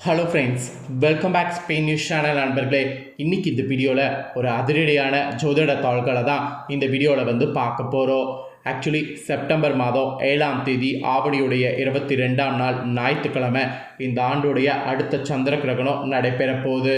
Hello friends welcome back Spain news channel நண்பர்களே. இன்னைக்கு இந்த வீடியோவில் ஒரு அதிரடியான ஜோதிட தாள்களை தான் இந்த வீடியோவில் வந்து பார்க்க போகிறோம் ஆக்சுவலி செப்டம்பர் மாதம் ஏழாம் தேதி ஆவணியுடைய இருபத்தி ரெண்டாம் நாள் ஞாயிற்றுக்கிழமை இந்த ஆண்டுடைய அடுத்த சந்திர கிரகணம் நடைபெற போகுது.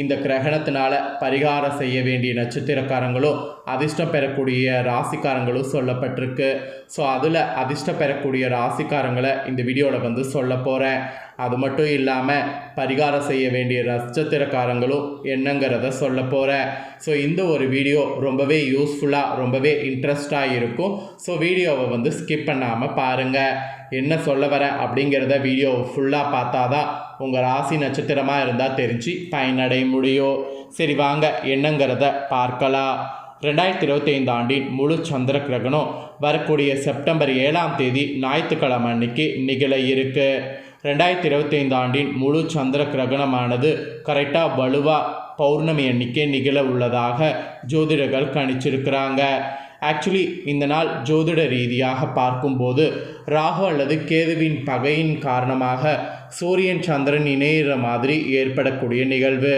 இந்த கிரகணத்தினால பரிகாரம் செய்ய வேண்டிய நட்சத்திரக்காரங்களும் அதிர்ஷ்டம் பெறக்கூடிய ராசிக்காரங்களும் சொல்லப்பட்டிருக்கு. ஸோ அதில் அதிர்ஷ்டம் பெறக்கூடிய ராசிக்காரங்களை இந்த வீடியோவில் வந்து சொல்ல போகிறேன் அது மட்டும் இல்லாமல் பரிகாரம் செய்ய வேண்டிய நட்சத்திரக்காரங்களும் என்னங்கிறத சொல்ல போகிறேன் ஸோ இந்த ஒரு வீடியோ ரொம்பவே யூஸ்ஃபுல்லாக ரொம்பவே இன்ட்ரெஸ்டாக இருக்கும். ஸோ வீடியோவை வந்து ஸ்கிப் பண்ணாமல் பாருங்கள் என்ன சொல்ல வரேன் அப்படிங்கிறத வீடியோ ஃபுல்லாக பார்த்தா தான் உங்கள் ராசி நட்சத்திரமாக இருந்தால் தெரிஞ்சு பயனடைய முடியும் சரி வாங்க என்னங்கிறத பார்க்கலாம். ரெண்டாயிரத்தி இருபத்தைந்து ஆண்டின் முழு சந்திர கிரகணம் வரக்கூடிய செப்டம்பர் ஏழாம் தேதி ஞாயிற்றுக்கிழமை அன்னைக்கு நிகழ இருக்கு. ரெண்டாயிரத்தி இருபத்தைந்து ஆண்டின் முழு சந்திர கிரகணமானது கரெக்டாக வலுவாக பௌர்ணமி அன்னைக்கே நிகழ உள்ளதாக ஜோதிடர்கள் கணிச்சிருக்கிறாங்க. ஆக்சுவலி இந்த நாள் ஜோதிட ரீதியாக பார்க்கும்போது ராகு அல்லது கேதுவின் பகையின் காரணமாக சூரியன் சந்திரன் இணையிற மாதிரி ஏற்படக்கூடிய நிகழ்வு.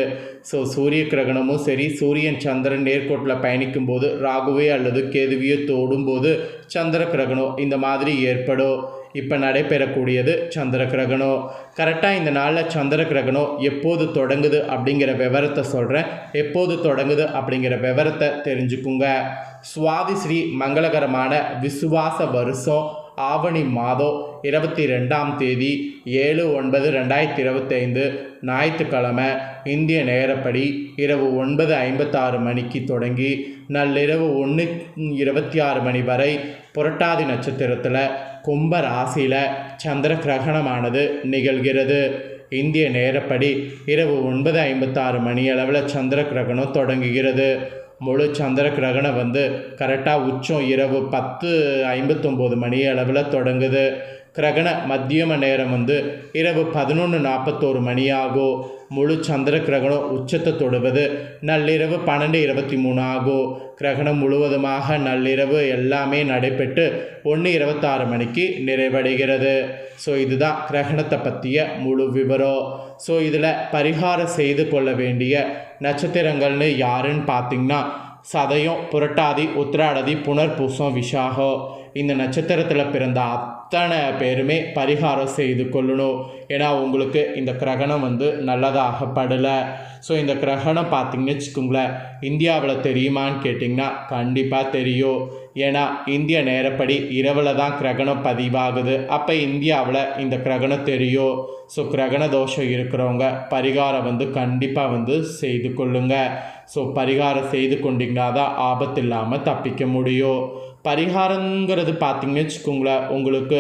ஸோ சூரிய கிரகணமும் சரி சூரியன் சந்திரன் நேர்கோட்டில் பயணிக்கும் போது ராகுவே அல்லது கேதுவியோ தோடும்போது சந்திர கிரகணம் இந்த மாதிரி ஏற்படும். இப்போ நடைபெறக்கூடியது சந்திர கிரகணம். கரெக்டாக இந்த நாளில் சந்திர கிரகணம் எப்போது தொடங்குது அப்படிங்கிற விவரத்தை சொல்கிறேன் எப்போது தொடங்குது அப்படிங்கிற விவரத்தை தெரிஞ்சுக்குங்க. சுவாதி ஸ்ரீ மங்களகரமான விசுவாச வருஷம் ஆவணி மாதம் இருபத்தி ரெண்டாம் தேதி ஏழு ஒன்பது ரெண்டாயிரத்தி இருபத்தைந்து ஞாயிற்றுக்கிழமை இந்திய நேரப்படி இரவு ஒன்பது ஐம்பத்தாறு மணிக்கு தொடங்கி நள்ளிரவு ஒன்று இருபத்தி ஆறு மணி வரை புரட்டாதி நட்சத்திரத்தில் கும்ப ராசியில் சந்திர கிரகணமானது நிகழ்கிறது. இந்திய நேரப்படி இரவு ஒன்பது ஐம்பத்தாறு மணி அளவில் சந்திர கிரகணம் தொடங்குகிறது. முழு சந்திர கிரகணம் வந்து கரெக்டாக உச்சம் இரவு பத்து ஐம்பத்தொம்போது மணி அளவில் தொடங்குது. கிரகண மத்தியம நேரம் வந்து இரவு பதினொன்று நாற்பத்தோரு மணி ஆகும். முழு சந்திர கிரகணம் உச்சத்தை தொடுவது. நள்ளிரவு பன்னெண்டு இருபத்தி மூணு ஆகும். கிரகணம் முழுவதுமாக நள்ளிரவு எல்லாமே நடைபெற்று ஒன்று இருபத்தாறு மணிக்கு நிறைவடைகிறது. ஸோ இதுதான் கிரகணத்தை பற்றிய முழு விவரம். ஸோ இதில் பரிகாரம் செய்து கொள்ள வேண்டிய நட்சத்திரங்கள்னு யாருன்னு பார்த்தீங்கன்னா சதயம் புரட்டாதி உத்திராடதி புனர்பூசம் விஷாகம் இந்த நட்சத்திரத்தில் பிறந்த அத்தனை பேருமே பரிகாரம் செய்து கொள்ளணும். ஏன்னா உங்களுக்கு இந்த கிரகணம் வந்து நல்லதாக படலை. ஸோ இந்த கிரகணம் பார்த்தீங்கன்னு வச்சுக்கோங்களேன் இந்தியாவில் தெரியுமான்னு கேட்டிங்கன்னா கண்டிப்பாக தெரியும். ஏன்னா இந்திய நேரப்படி இரவில் தான் கிரகணம் பதிவாகுது. அப்போ இந்தியாவில் இந்த கிரகணம் தெரியும். ஸோ கிரகண தோஷம் இருக்கிறவங்க பரிகாரம் வந்து கண்டிப்பாக வந்து செய்து கொள்ளுங்க. ஸோ பரிகாரம் செய்து கொண்டீங்கன்னா தான் ஆபத்து இல்லாமல் தப்பிக்க முடியும். பரிகாரங்கிறது பார்த்தீங்கன்னு வச்சுக்கோங்களேன் உங்களுக்கு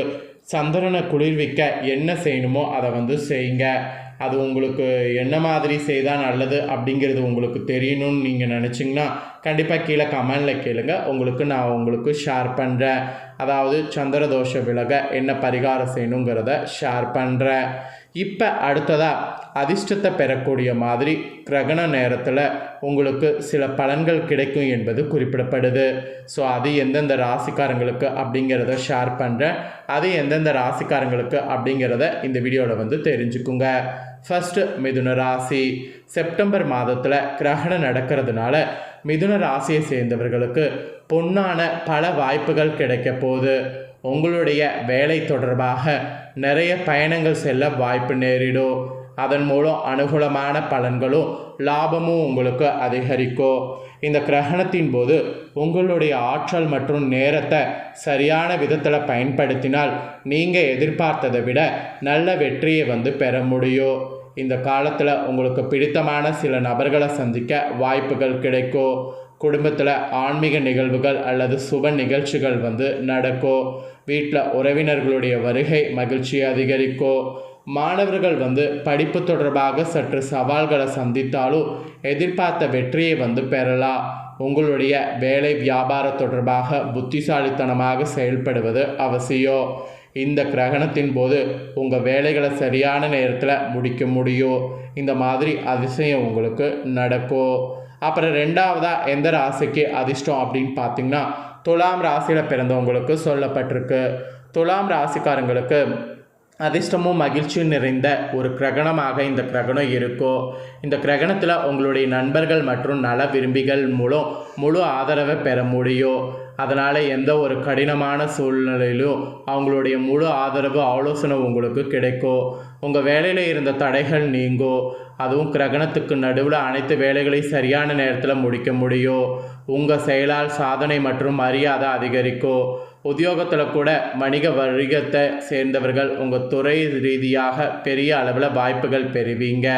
சந்திரனை குளிர்விக்க என்ன செய்யணுமோ அதை வந்து செய்யுங்க. அது உங்களுக்கு என்ன மாதிரி செய்தால் நல்லது அப்படிங்கிறது உங்களுக்கு தெரியணும்னு நீங்கள் நினச்சிங்கன்னா கண்டிப்பாக கீழே கமெண்டில் கேளுங்க. உங்களுக்கு நான் உங்களுக்கு ஷேர் பண்ணுறேன் அதாவது சந்திரதோஷ விலக என்ன பரிகாரம் செய்யணுங்கிறத ஷேர் பண்ணுறேன் இப்போ அடுத்ததாக அதிர்ஷ்டத்தை பெறக்கூடிய மாதிரி கிரகண நேரத்தில் உங்களுக்கு சில பலன்கள் கிடைக்கும் என்பது குறிப்பிடப்படுது. ஸோ அது எந்தெந்த ராசிக்காரங்களுக்கு அப்படிங்கிறத ஷேர் பண்ணுறேன் அது எந்தெந்த ராசிக்காரங்களுக்கு அப்படிங்கிறத இந்த வீடியோவில் வந்து தெரிஞ்சுக்குங்க. ஃபஸ்ட்டு மிதுன ராசி. செப்டம்பர் மாதத்தில் கிரகணம் நடக்கிறதுனால மிதுன ராசியை சேர்ந்தவர்களுக்கு பொன்னான பல வாய்ப்புகள் கிடைக்க போகுது. உங்களுடைய வேலை தொடர்பாக நிறைய பயணங்கள் செல்ல வாய்ப்பு நேரிடும். அதன் மூலம் அனுகூலமான பலன்களும் லாபமும் உங்களுக்கு அதிகரிக்கும். இந்த கிரகணத்தின் போது உங்களுடைய ஆற்றல் மற்றும் நேரத்தை சரியான விதத்தில் பயன்படுத்தினால் நீங்கள் எதிர்பார்த்ததை விட நல்ல வெற்றியை வந்து பெற முடியும். இந்த காலத்தில் உங்களுக்கு பிடித்தமான சில நபர்களை சந்திக்க வாய்ப்புகள் கிடைக்கும். குடும்பத்தில் ஆன்மீக நிகழ்வுகள் அல்லது சுப நிகழ்ச்சிகள் வந்து நடக்கும். வீட்டில் உறவினர்களுடைய வருகை மகிழ்ச்சி அதிகரிக்கும். மாணவர்கள் வந்து படிப்பு தொடர்பாக சற்று சவால்களை சந்தித்தாலும் எதிர்பார்த்த வெற்றியை வந்து பெறலாம். உங்களுடைய வேலை வியாபார தொடர்பாக புத்திசாலித்தனமாக செயல்படுவது அவசியம். இந்த கிரகணத்தின் போது உங்கள் வேலைகளை சரியான நேரத்தில் முடிக்க முடியும். இந்த மாதிரி அதிசயம் உங்களுக்கு நடக்கும். அப்புறம் ரெண்டாவதாக எந்த ராசிக்கு அதிர்ஷ்டம் அப்படின்னு பார்த்தீங்கன்னா துலாம் ராசியில் பிறந்தவங்களுக்கு சொல்லப்பட்டிருக்கு. துலாம் ராசிக்காரங்களுக்கு அதிர்ஷ்டமும் மகிழ்ச்சியும் நிறைந்த ஒரு கிரகணமாக இந்த கிரகணம் இருக்கோ இந்த கிரகணத்தில் உங்களுடைய நண்பர்கள் மற்றும் நல விரும்பிகள் மூலம் முழு ஆதரவை பெற முடியும் அதனால் எந்த ஒரு கடினமான சூழ்நிலையிலும் அவங்களுடைய முழு ஆதரவு ஆலோசனை உங்களுக்கு கிடைக்கும் உங்கள் வேலையில் இருந்த தடைகள் நீங்கும் அதுவும் கிரகணத்துக்கு நடுவில் அனைத்து வேலைகளையும் சரியான நேரத்தில் முடிக்க முடியும் உங்கள் செயலால் சாதனை மற்றும் மரியாதை அதிகரிக்கும் உத்தியோகத்தில் கூட வணிக வணிகத்தை சேர்ந்தவர்கள் உங்கள் துறை ரீதியாக பெரிய அளவில் வாய்ப்புகள் பெறுவீங்க.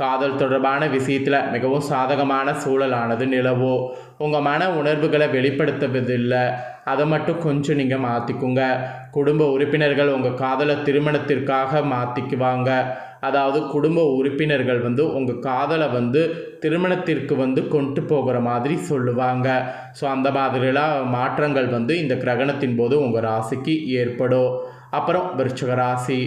காதல் தொடர்பான விஷயத்தில் மிகவும் சாதகமான சூழலானது நிலவோ. உங்கள் மன உணர்வுகளை வெளிப்படுத்துவதில்லை. அதை மட்டும் கொஞ்சம் நீங்கள் மாற்றிக்குங்க குடும்ப உறுப்பினர்கள் உங்கள் காதலை திருமணத்திற்காக மாற்றிக்குவாங்க அதாவது குடும்ப உறுப்பினர்கள் வந்து உங்கள் காதலை வந்து திருமணத்திற்கு வந்து கொண்டு போகிற மாதிரி சொல்லுவாங்க. ஸோ அந்த மாதிரிலாம் மாற்றங்கள் வந்து இந்த கிரகணத்தின் போது உங்கள் ராசிக்கு ஏற்படும். அப்புறம் விருச்சக ராசி.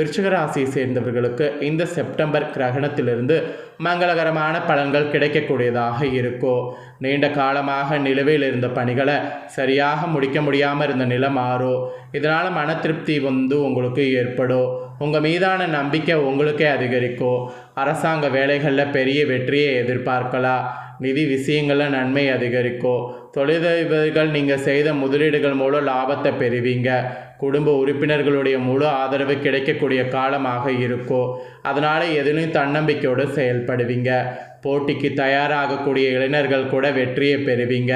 விருச்சிகராசியை சேர்ந்தவர்களுக்கு இந்த செப்டம்பர் கிரகணத்திலிருந்து மங்களகரமான பலன்கள் கிடைக்கக்கூடியதாக இருக்கும் நீண்ட காலமாக நிலுவையில் இருந்த பணிகளை சரியாக முடிக்க முடியாமல் இருந்த நிலை மாறும் இதனால் மன திருப்தி வந்து உங்களுக்கு ஏற்படும் உங்கள் மீதான நம்பிக்கை உங்களுக்கே அதிகரிக்கும் அரசாங்க வேலைகளில் பெரிய வெற்றியை எதிர்பார்க்கலாம். நிதி விஷயங்களில் நன்மை அதிகரிக்கும் தொழிலதிபர்கள் நீங்கள் செய்த முதலீடுகள் மூலம் லாபத்தை பெறுவீங்க. குடும்ப உறுப்பினர்களுடைய முழு ஆதரவு கிடைக்கக்கூடிய காலமாக இருக்கும் அதனால் எதிலும் தன்னம்பிக்கையோடு செயல்படுவீங்க. போட்டிக்கு தயாராகக்கூடிய இளைஞர்கள் கூட வெற்றியை பெறுவீங்க.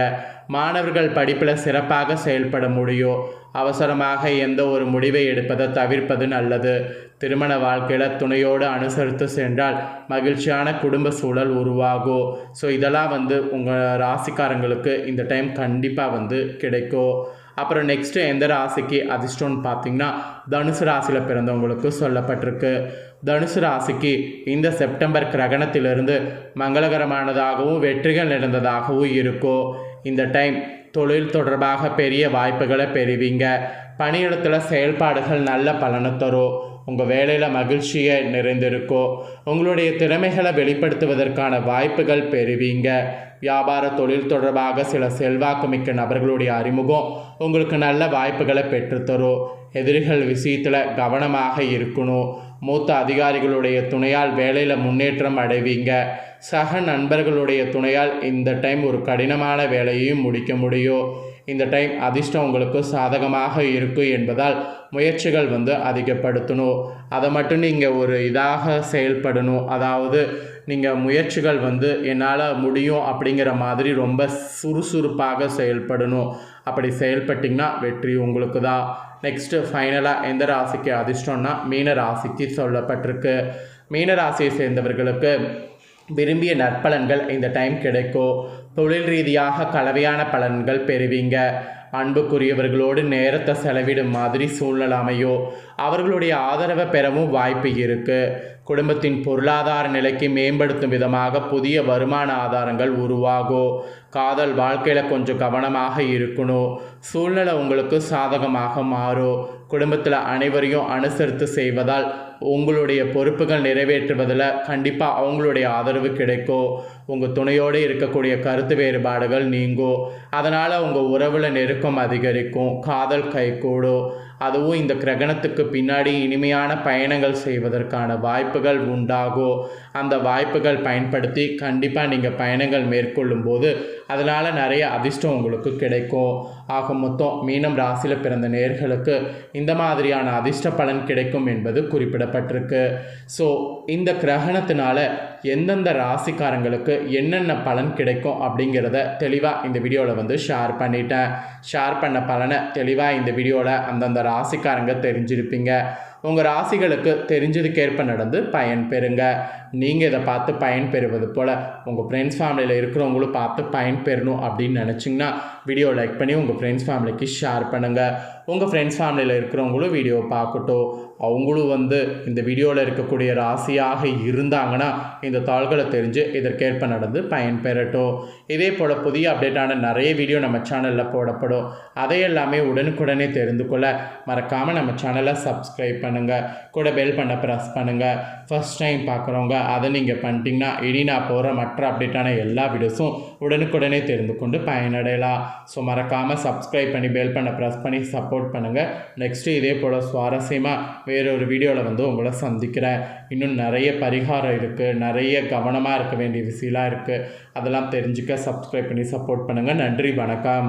மாணவர்கள் படிப்பில் சிறப்பாக செயல்பட முடியும். அவசரமாக எந்த ஒரு முடிவை எடுப்பதை தவிர்ப்பது நல்லது. திருமண வாழ்க்கையில் துணையோடு அனுசரித்து சென்றால் மகிழ்ச்சியான குடும்ப சூழல் உருவாகும் ஸோ இதெல்லாம் வந்து உங்கள் ராசிக்காரங்களுக்கு இந்த டைம் கண்டிப்பாக வந்து கிடைக்கும் அப்புறம் நெக்ஸ்ட்டு எந்த ராசிக்கு அதிர்ஷ்டம்னு பார்த்தீங்கன்னா தனுசு ராசியில் பிறந்தவங்களுக்கு சொல்லப்பட்டிருக்கு. தனுசு ராசிக்கு இந்த செப்டம்பர் கிரகணத்திலிருந்து மங்களகரமானதாகவும் வெற்றிகள் நிறைந்ததாகவும் இருக்கும் இந்த டைம் தொழில் தொடர்பாக பெரிய வாய்ப்புகளை பெறுவீங்க. பணியிடத்தில் செயல்பாடுகள் நல்ல பலனை தரும். உங்கள் வேலையில் மகிழ்ச்சியை நிறைந்திருக்கும். உங்களுடைய திறமைகளை வெளிப்படுத்துவதற்கான வாய்ப்புகள் பெறுவீங்க. வியாபார தொழில் தொடர்பாக சில செல்வாக்குமிக்க நபர்களுடைய அறிமுகம் உங்களுக்கு நல்ல வாய்ப்புகளை பெற்றுத்தரும். எதிரிகள் விஷயத்தில் கவனமாக இருக்கணும். மூத்த அதிகாரிகளுடைய துணையால் வேலையில் முன்னேற்றம் அடைவீங்க. சக நண்பர்களுடைய துணையால் இந்த டைம் ஒரு கடினமான வேலையையும் முடிக்க முடியும் இந்த டைம் அதிர்ஷ்டம் உங்களுக்கு சாதகமாக இருக்கும் என்பதால் முயற்சிகள் வந்து அதிகப்படுத்தணும். அதை மட்டும் நீங்கள் ஒரு இதாக செயல்படணும். அதாவது நீங்கள் முயற்சிகள் வந்து என்னால் முடியும் அப்படிங்கிற மாதிரி ரொம்ப சுறுசுறுப்பாக செயல்படணும். அப்படி செயல்பட்டிங்கன்னா வெற்றி உங்களுக்கு தான். நெக்ஸ்ட்டு ஃபைனலாக எந்த ராசிக்கு அதிர்ஷ்டம்னா மீன ராசிக்கு சொல்லப்பட்டிருக்கு. மீன ராசியை சேர்ந்தவர்களுக்கு விரும்பிய நற்பலன்கள் இந்த டைம் கிடைக்கும். தொழில் ரீதியாக கலவையான பலன்கள் பெறுவீங்க. அன்புக்குரியவர்களோடு நேரத்தை செலவிடும் மாதிரி சூழ்நிலை அமையோ. அவர்களுடைய ஆதரவை பெறவும் வாய்ப்பு இருக்குது குடும்பத்தின் பொருளாதார நிலைக்கு மேம்படுத்தும் விதமாக புதிய வருமான ஆதாரங்கள் உருவாகும் காதல் வாழ்க்கையில் கொஞ்சம் கவனமாக இருக்கணும். சூழ்நிலை உங்களுக்கு சாதகமாக மாறும். குடும்பத்தில் அனைவரையும் அனுசரித்து செய்வதால் உங்களுடைய பொறுப்புகள் நிறைவேற்றுவதில் கண்டிப்பாக அவங்களுடைய ஆதரவு கிடைக்கும் உங்கள் துணையோடு இருக்கக்கூடிய கருத்து வேறுபாடுகள் நீங்கும் அதனால் உங்கள் உறவில் நெருக்கம் அதிகரிக்கும் காதல் கைகூடும் அதுவும் இந்த கிரகணத்துக்கு பின்னாடி இனிமையான பயணங்கள் செய்வதற்கான வாய்ப்புகள் உண்டாகும் அந்த வாய்ப்புகள் பயன்படுத்தி கண்டிப்பாக நீங்கள் பயணங்கள் மேற்கொள்ளும்போது அதனால் நிறைய அதிர்ஷ்டம் உங்களுக்கு கிடைக்கும். ஆக மொத்தம் மீனம் ராசியில் பிறந்த நேர்களுக்கு இந்த மாதிரியான அதிர்ஷ்ட பலன் கிடைக்கும் என்பது குறிப்பிடப்பட்டிருக்கு. ஸோ இந்த கிரகணத்தினால எந்தெந்த ராசிக்காரங்களுக்கு என்னென்ன பலன் கிடைக்கும் அப்படிங்கிறத தெளிவாக இந்த வீடியோவில் வந்து ஷேர் பண்ணிட்டேன். ஷேர் பண்ண பலனை தெளிவாக இந்த வீடியோவில் அந்தந்த ராசிக்காரங்க தெரிஞ்சிருப்பீங்க. உங்கள் ராசிகளுக்கு தெரிஞ்சதுக்கேற்ப நடந்து பயன் பெறுங்க. நீங்கள் இதை பார்த்து பயன் பெறுவது போல் உங்கள் ஃப்ரெண்ட்ஸ் ஃபேமிலியில் இருக்கிறவங்களும் பார்த்து பயன் பெறணும் அப்படின்னு நினச்சிங்கன்னா வீடியோ லைக் பண்ணி உங்கள் ஃப்ரெண்ட்ஸ் ஃபேமிலிக்கு ஷேர் பண்ணுங்கள் உங்கள் ஃப்ரெண்ட்ஸ் ஃபேமிலியில் இருக்கிறவங்களும் வீடியோ பார்க்கட்டும். அவங்களும் வந்து இந்த வீடியோவில் இருக்கக்கூடிய ராசியாக இருந்தாங்கன்னா இந்த தாள்களை தெரிஞ்சு இதற்கேற்ப நடந்து பயன் பெறட்டும் இதே போல் புதிய அப்டேட்டான நிறைய வீடியோ நம்ம சேனலில் போடப்படும். அதை எல்லாமே உடனுக்குடனே தெரிந்து கொள்ள மறக்காமல் நம்ம சேனலை சப்ஸ்கிரைப் பண்ணுங்கள் கூட பெல் பண்ண ப்ரெஸ் பண்ணுங்கள் ஃபஸ்ட் டைம் பார்க்குறவங்க அதை நீங்கள் பண்ணிட்டீங்கன்னா இனி நான் போகிற மற்ற அப்டேட்டான எல்லா வீடியோஸும் உடனுக்குடனே தெரிந்து கொண்டு பயனடையலாம். ஸோ மறக்காமல் சப்ஸ்கிரைப் பண்ணி பெல் பண்ண ப்ரெஸ் பண்ணி சப்போர்ட் பண்ணுங்கள் நெக்ஸ்ட்டு இதே போல் சுவாரஸ்யமாக வேறொரு வீடியோவில் வந்து உங்களை சந்திக்கிறேன். இன்னும் நிறைய பரிகாரம் இருக்குது நிறைய கவனமாக இருக்க வேண்டிய விஷயம்லாம் இருக்குது அதெல்லாம் தெரிஞ்சுக்க சப்ஸ்கிரைப் பண்ணி சப்போர்ட் பண்ணுங்கள் நன்றி வணக்கம்.